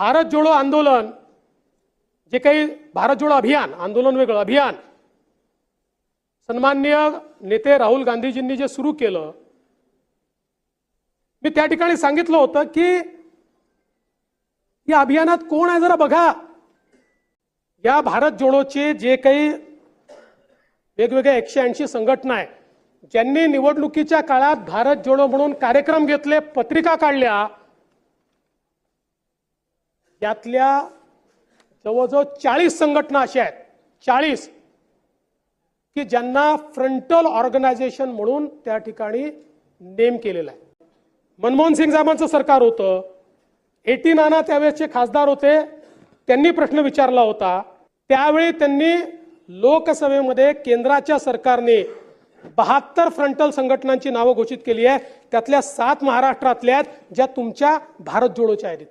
भारत जोडो आंदोलन जे काही भारत जोडो अभियान आंदोलन वेगळं अभियान. सन्माननीय नेते राहुल गांधीजींनी जे सुरू केलं मी त्या ठिकाणी सांगितलं होतं की या अभियानात कोण आहे जरा बघा. या भारत जोडोचे जे काही वेगवेगळ्या एकशे ऐंशी संघटना आहे ज्यांनी निवडणुकीच्या काळात भारत जोडो म्हणून कार्यक्रम घेतले पत्रिका काढल्या यातल्या जवळजवळ चाळीस संघटना अशा आहेत. चाळीस. की ज्यांना फ्रंटल ऑर्गनायझेशन म्हणून त्या ठिकाणी नेम केलेलं आहे. मनमोहन सिंग साहेबांचं सरकार होतं. एटी नाना त्यावेळेसचे खासदार होते. त्यांनी प्रश्न विचारला होता. त्यावेळी त्यांनी लोकसभेमध्ये केंद्राच्या सरकारने बहात्तर फ्रंटल संघटनांची नावं घोषित केली आहे त्यातल्या सात महाराष्ट्रातल्या आहेत ज्या तुमच्या भारत जोडोच्या आहेत